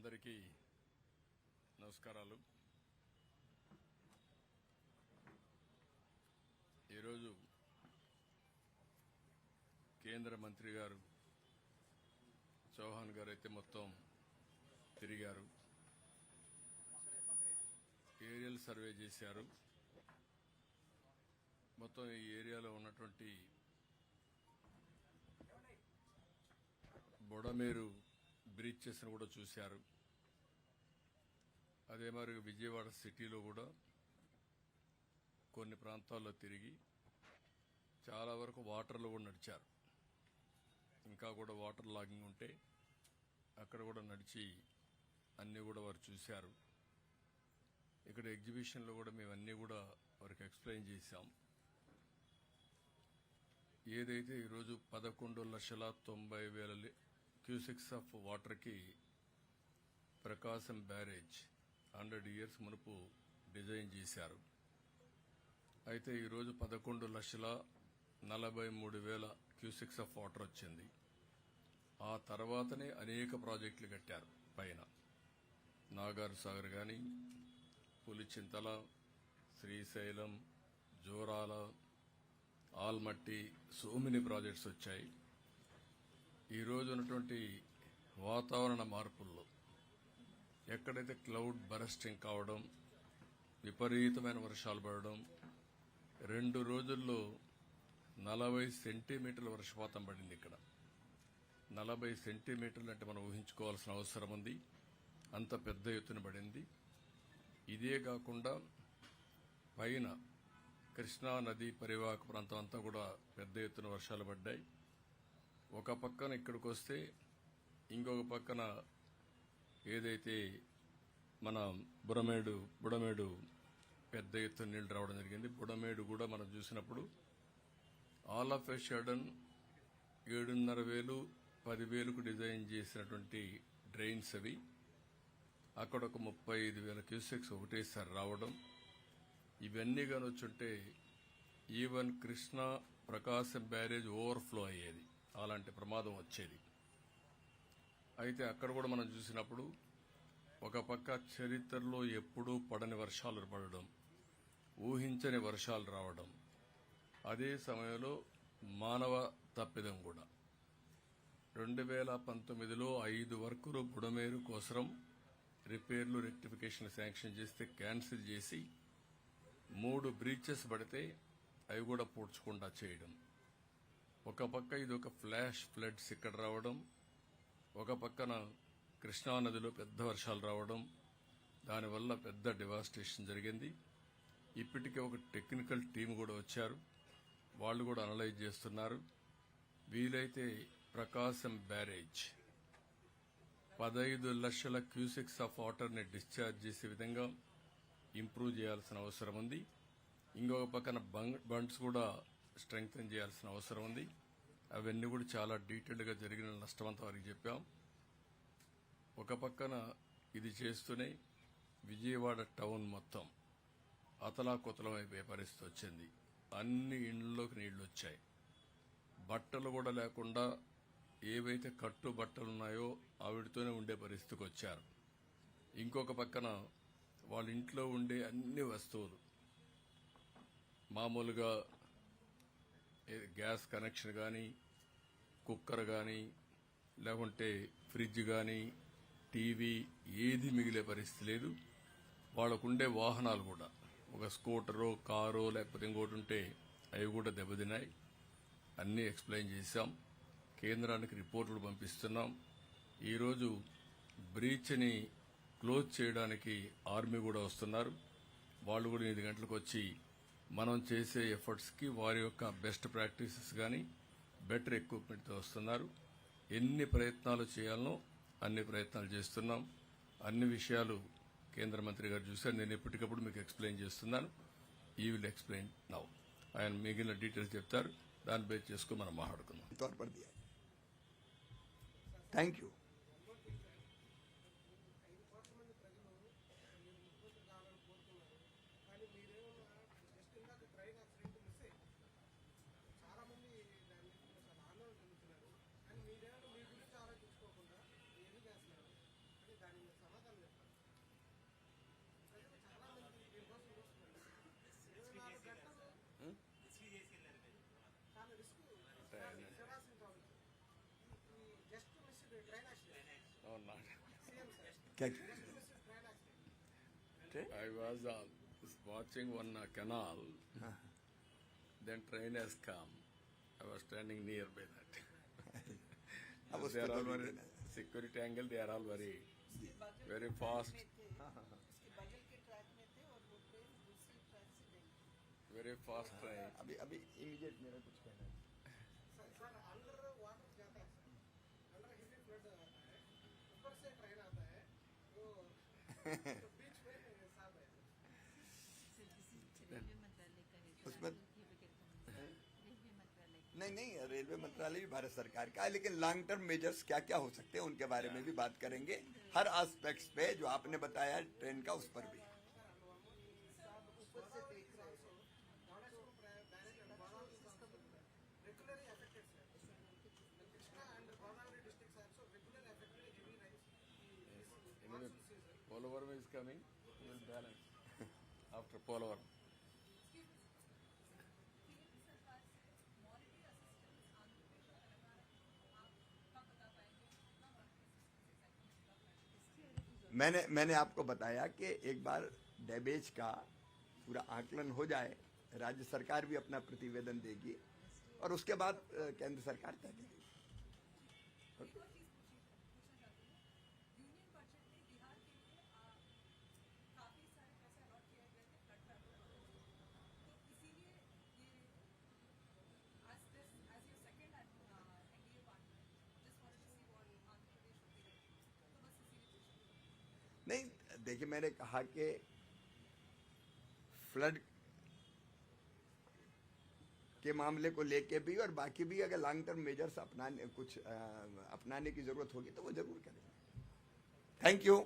అందరికీ నమస్కారాలు. ఈరోజు కేంద్ర మంత్రి గారు చౌహాన్ గారు అయితే మొత్తం తిరిగారు. ఏరియల్ సర్వే చేశారు. మొత్తం ఈ ఏరియాలో ఉన్నటువంటి బొడమేరు బ్రీచెస్ కూడా చూశారు. అదే మరి విజయవాడ సిటీలో కూడా కొన్ని ప్రాంతాల్లో తిరిగి చాలా వరకు వాటర్లో కూడా నడిచారు. ఇంకా కూడా వాటర్ లాగింగ్ ఉంటే అక్కడ కూడా నడిచి అన్నీ కూడా వారు చూశారు. ఇక్కడ ఎగ్జిబిషన్లో కూడా మేము అన్నీ కూడా వారికి ఎక్స్ప్లెయిన్ చేశాం. ఏదైతే ఈరోజు పదకొండు లక్షల తొంభై వేల క్యూసెక్స్ ఆఫ్ వాటర్కి ప్రకాశం బ్యారేజ్ హండ్రెడ్ ఇయర్స్ మునుపు డిజైన్ చేశారు. అయితే ఈరోజు పదకొండు లక్షల నలభై మూడు వేల క్యూసెక్స్ ఆఫ్ వాటర్ వచ్చింది. ఆ తర్వాతనే అనేక ప్రాజెక్టులు కట్టారు పైన. నాగార్ సాగర్ కానీ Pulichintala Srisailam జోరాల Almatti so many projects వచ్చాయి. ఈ రోజు ఉన్నటువంటి వాతావరణ మార్పుల్లో ఎక్కడైతే క్లౌడ్ బరస్టింగ్ కావడం విపరీతమైన వర్షాలు పడడం రెండు రోజుల్లో నలభై సెంటీమీటర్ల వర్షపాతం పడింది ఇక్కడ. నలభై సెంటీమీటర్లు అంటే మనం ఊహించుకోవాల్సిన అవసరం ఉంది. అంత పెద్ద ఎత్తున పడింది. ఇదే కాకుండా పైన కృష్ణా నది పరివాహక ప్రాంతం అంతా కూడా పెద్ద ఎత్తున వర్షాలు పడ్డాయి. ఒక పక్కన ఇక్కడికి వస్తే ఇంకొక పక్కన ఏదైతే మన బుడమేడు బుడమేడు పెద్ద ఎత్తున నీళ్ళు రావడం జరిగింది. బుడమేడు కూడా మనం చూసినప్పుడు ఆల్ ఆఫ్ ఎ షడన్ ఏడున్నర వేలు పదివేలకు డిజైన్ చేసినటువంటి డ్రైన్స్ అవి. అక్కడ ఒక ముప్పై ఐదు వేల క్యూసెక్స్ ఒకటేసారి రావడం. ఇవన్నీ కానొచ్చుంటే even Krishna Prakasam barrage overflow అయ్యేది. అలాంటి ప్రమాదం వచ్చేది. అయితే అక్కడ కూడా మనం చూసినప్పుడు ఒక పక్క చరిత్రలో ఎప్పుడూ పడని వర్షాలు పడడం ఊహించని వర్షాలు రావడం అదే సమయంలో మానవ తప్పిదం కూడా. రెండు వేల పంతొమ్మిదిలో ఐదు వర్కులు బుడమేరు కోసరం రిపేర్లు రెక్టిఫికేషన్ శాంక్షన్ చేస్తే క్యాన్సిల్ చేసి మూడు బ్రీచెస్ పడితే అవి కూడా పూడ్చకుండా చేయడం. ఒక పక్క ఇది ఒక ఫ్లాష్ ఫ్లడ్స్ ఇక్కడ రావడం ఒక పక్కన కృష్ణానదిలో పెద్ద వర్షాలు రావడం దానివల్ల పెద్ద డివాస్టేషన్ జరిగింది. ఇప్పటికే ఒక టెక్నికల్ టీం కూడా వచ్చారు. వాళ్ళు కూడా అనలైజ్ చేస్తున్నారు. వీలైతే ప్రకాశం బ్యారేజ్ పదైదు లక్షల క్యూసెక్స్ ఆఫ్ వాటర్ని డిశ్చార్జ్ చేసే విధంగా ఇంప్రూవ్ చేయాల్సిన అవసరం ఉంది. ఇంకొక పక్కన బండ్స్ కూడా స్ట్రెంగ్తన్ చేయాల్సిన అవసరం ఉంది. అవన్నీ కూడా చాలా డీటెయిల్డ్గా జరిగిన నష్టమంతా వారికి చెప్పాం. ఒక పక్కన ఇది చేస్తూనే విజయవాడ టౌన్ మొత్తం అతలాకుతలమైపోయే పరిస్థితి వచ్చింది. అన్ని ఇండ్లలోకి నీళ్ళు వచ్చాయి. బట్టలు కూడా లేకుండా ఏవైతే కట్టు బట్టలు ఉన్నాయో ఆవిడతోనే ఉండే పరిస్థితికి వచ్చారు. ఇంకొక పక్కన వాళ్ళ ఇంట్లో ఉండే అన్ని వస్తువులు మామూలుగా గ్యాస్ కనెక్షన్ కానీ కుక్కర్ కానీ లేకుంటే ఫ్రిడ్జ్ కానీ టీవీ ఏది మిగిలే పరిస్థితి లేదు. వాళ్ళకుండే వాహనాలు కూడా. ఒక స్కూటరో కారో లేకపోతే ఇంకోటి ఉంటే అవి కూడా దెబ్బతిన్నాయి. అన్నీ ఎక్స్ప్లెయిన్ చేశాం. కేంద్రానికి రిపోర్టులు పంపిస్తున్నాం. ఈరోజు బ్రీచ్ని క్లోజ్ చేయడానికి ఆర్మీ కూడా వస్తున్నారు. వాళ్ళు కూడా ఎనిమిది గంటలకు వచ్చి మనం చేసే ఎఫర్ట్స్కి వారి యొక్క బెస్ట్ ప్రాక్టీసెస్ కానీ బెటర్ ఎక్విప్మెంట్తో వస్తున్నారు. ఎన్ని ప్రయత్నాలు చేయాలనో అన్ని ప్రయత్నాలు చేస్తున్నాం. అన్ని విషయాలు కేంద్ర మంత్రి గారు చూశారు. నేను ఎప్పటికప్పుడు మీకు ఎక్స్ప్లెయిన్ చేస్తున్నాను. ఈ విల్ ఎక్స్ప్లెయిన్ నౌ. ఆయన మిగిలిన డీటెయిల్స్ చెప్తారు. దాన్ని బేస్ చేసుకుని మనం మాట్లాడుకుందాం. Thank you. I was uh, watching one uh, canal. Then train has come. I was standing nearby that. अब उस they पे are तो all नहीं very देना है। security angle. They are all very very fast, उसके बगल के ट्रैक में थे और वो ट्रेन दूसरी ट्रैक से गई very fast train. अभी अभी इमीडिएट मेरा कुछ कहना है उसमें- नहीं नहीं, रेलवे मंत्रालय भी भारत सरकार का है, लेकिन लॉन्ग टर्म मेजर्स क्या क्या हो सकते हैं, उनके बारे में भी बात करेंगे। हर एस्पेक्ट्स पे जो आपने बताया, ट्रेन का, उस पर भी। Coming. Will balance after Polavaram. मैंने मैंने आपको बताया कि एक बार डैमेज का पूरा आकलन हो जाए, राज्य सरकार भी अपना प्रतिवेदन देगी और उसके बाद केंद्र सरकार तय करेगी देखिए, मैंने कहा कि फ्लड के मामले को लेके भी और बाकी भी अगर लॉन्ग टर्म मेजर्स अपनाने, कुछ अपनाने की ज़रूरत होगी तो वो ज़रूर करेंगे थैंक यू